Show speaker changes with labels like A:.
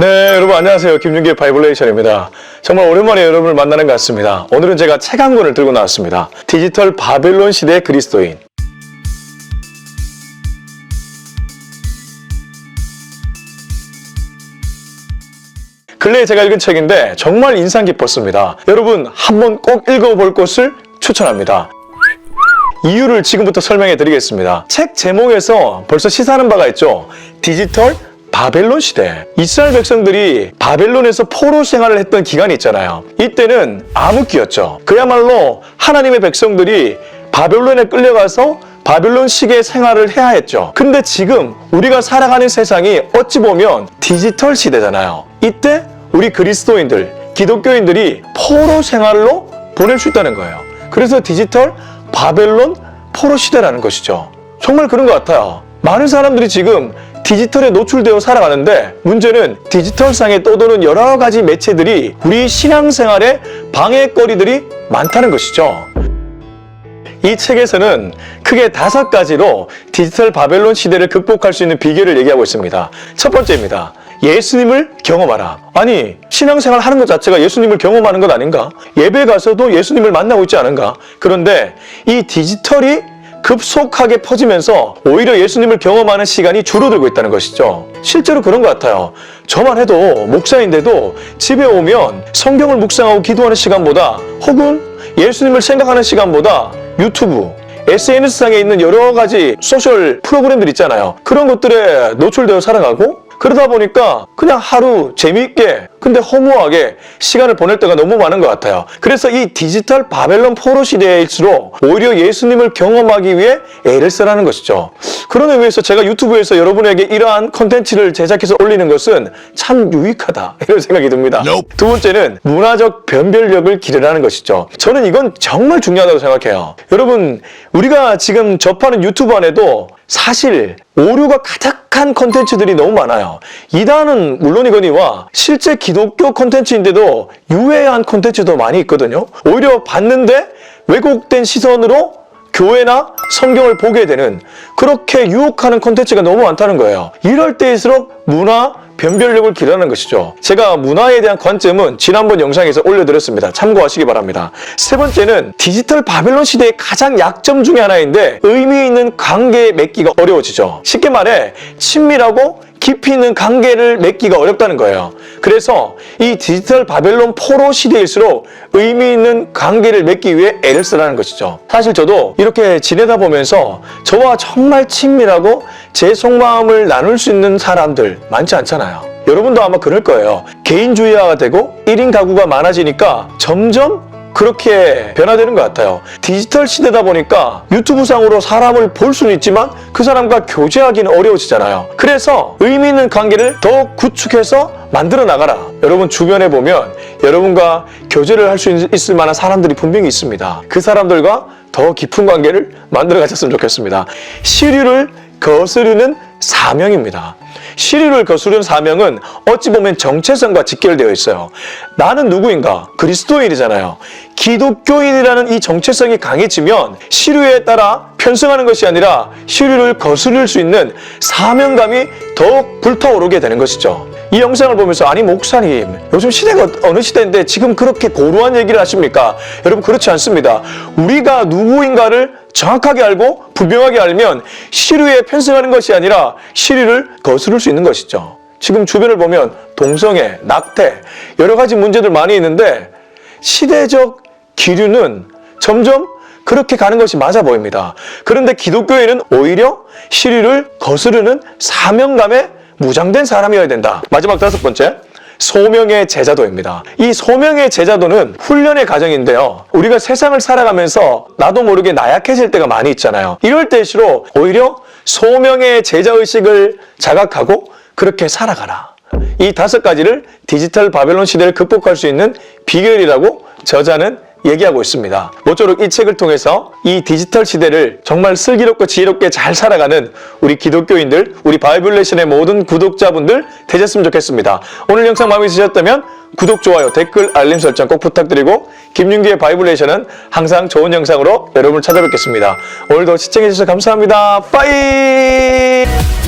A: 네, 여러분 안녕하세요. 김윤기의 바이블레이션입니다. 정말 오랜만에 여러분을 만나는 것 같습니다. 오늘은 제가 책 한 권을 들고 나왔습니다. 디지털 바벨론 시대의 그리스도인. 근래에 제가 읽은 책인데 정말 인상 깊었습니다. 여러분 한번 꼭 읽어볼 것을 추천합니다. 이유를 지금부터 설명해 드리겠습니다. 책 제목에서 벌써 시사하는 바가 있죠. 디지털 바벨론 시대. 이스라엘 백성들이 바벨론에서 포로 생활을 했던 기간이 있잖아요. 이때는 암흑기였죠. 그야말로 하나님의 백성들이 바벨론에 끌려가서 바벨론식의 생활을 해야 했죠. 근데 지금 우리가 살아가는 세상이 어찌 보면 디지털 시대잖아요. 이때 우리 그리스도인들, 기독교인들이 포로 생활로 보낼 수 있다는 거예요. 그래서 디지털 바벨론 포로 시대라는 것이죠. 정말 그런 것 같아요. 많은 사람들이 지금 디지털에 노출되어 살아가는데 문제는 디지털상에 떠도는 여러 가지 매체들이 우리 신앙생활에 방해거리들이 많다는 것이죠. 이 책에서는 크게 다섯 가지로 디지털 바벨론 시대를 극복할 수 있는 비결을 얘기하고 있습니다. 첫 번째입니다. 예수님을 경험하라. 아니, 신앙생활 하는 것 자체가 예수님을 경험하는 것 아닌가? 예배 가서도 예수님을 만나고 있지 않은가? 그런데 이 디지털이 급속하게 퍼지면서 오히려 예수님을 경험하는 시간이 줄어들고 있다는 것이죠. 실제로 그런 것 같아요. 저만 해도 목사인데도 집에 오면 성경을 묵상하고 기도하는 시간보다 혹은 예수님을 생각하는 시간보다 유튜브, SNS상에 있는 여러 가지 소셜 프로그램들 있잖아요. 그런 것들에 노출되어 살아가고 그러다 보니까 그냥 하루 재미있게 근데 허무하게 시간을 보낼 때가 너무 많은 것 같아요. 그래서 이 디지털 바벨론 포로 시대일수록 오히려 예수님을 경험하기 위해 애를 쓰라는 것이죠. 그런 의미에서 제가 유튜브에서 여러분에게 이러한 컨텐츠를 제작해서 올리는 것은 참 유익하다 이런 생각이 듭니다. 두 번째는 문화적 변별력을 기르라는 것이죠. 저는 이건 정말 중요하다고 생각해요. 여러분 우리가 지금 접하는 유튜브 안에도 사실 오류가 가득한 컨텐츠들이 너무 많아요. 이단은 물론이거니와 실제 기 독교 컨텐츠인데도 유해한 컨텐츠도 많이 있거든요. 오히려 봤는데 왜곡된 시선으로 교회나 성경을 보게 되는 그렇게 유혹하는 컨텐츠가 너무 많다는 거예요. 이럴 때일수록 문화 변별력을 기르는 것이죠. 제가 문화에 대한 관점은 지난번 영상에서 올려드렸습니다. 참고하시기 바랍니다. 세 번째는 디지털 바벨론 시대의 가장 약점 중에 하나인데 의미 있는 관계 맺기가 어려워지죠. 쉽게 말해 친밀하고 깊이 있는 관계를 맺기가 어렵다는 거예요. 그래서 이 디지털 바벨론 포로 시대일수록 의미 있는 관계를 맺기 위해 애를 쓰라는 것이죠. 사실 저도 이렇게 지내다 보면서 저와 정말 친밀하고 제 속마음을 나눌 수 있는 사람들 많지 않잖아요. 여러분도 아마 그럴 거예요. 개인주의화가 되고 1인 가구가 많아지니까 점점 그렇게 변화되는 것 같아요. 디지털 시대다 보니까 유튜브상으로 사람을 볼 수는 있지만 그 사람과 교제하기는 어려워지잖아요. 그래서 의미 있는 관계를 더 구축해서 만들어 나가라. 여러분 주변에 보면 여러분과 교제를 할 수 있을 만한 사람들이 분명히 있습니다. 그 사람들과 더 깊은 관계를 만들어 가셨으면 좋겠습니다. 시류를 거스르는 사명입니다. 시류를 거스르는 사명은 어찌 보면 정체성과 직결되어 있어요. 나는 누구인가? 그리스도인이잖아요. 기독교인이라는 이 정체성이 강해지면 시류에 따라 편승하는 것이 아니라 시류를 거스를 수 있는 사명감이 더욱 불타오르게 되는 것이죠. 이 영상을 보면서 아니 목사님 요즘 시대가 어느 시대인데 지금 그렇게 고루한 얘기를 하십니까? 여러분 그렇지 않습니다. 우리가 누구인가를 정확하게 알고 분명하게 알면 시류에 편승하는 것이 아니라 시류를 거스를 수 있는 것이죠. 지금 주변을 보면 동성애, 낙태 여러 가지 문제들 많이 있는데 시대적 기류는 점점 그렇게 가는 것이 맞아 보입니다. 그런데 기독교에는 오히려 시류를 거스르는 사명감에 무장된 사람이어야 된다. 마지막 다섯 번째. 소명의 제자도입니다. 이 소명의 제자도는 훈련의 과정인데요. 우리가 세상을 살아가면서 나도 모르게 나약해질 때가 많이 있잖아요. 이럴 때일수록 오히려 소명의 제자의식을 자각하고 그렇게 살아가라. 이 다섯 가지를 디지털 바벨론 시대를 극복할 수 있는 비결이라고 저자는 얘기하고 있습니다. 모쪼록 이 책을 통해서 이 디지털 시대를 정말 슬기롭고 지혜롭게 잘 살아가는 우리 기독교인들, 우리 바이블레이션의 모든 구독자분들 되셨으면 좋겠습니다. 오늘 영상 마음에 드셨다면 구독, 좋아요, 댓글, 알림 설정 꼭 부탁드리고 김윤기의 바이블레이션은 항상 좋은 영상으로 여러분을 찾아뵙겠습니다. 오늘도 시청해주셔서 감사합니다. 빠이!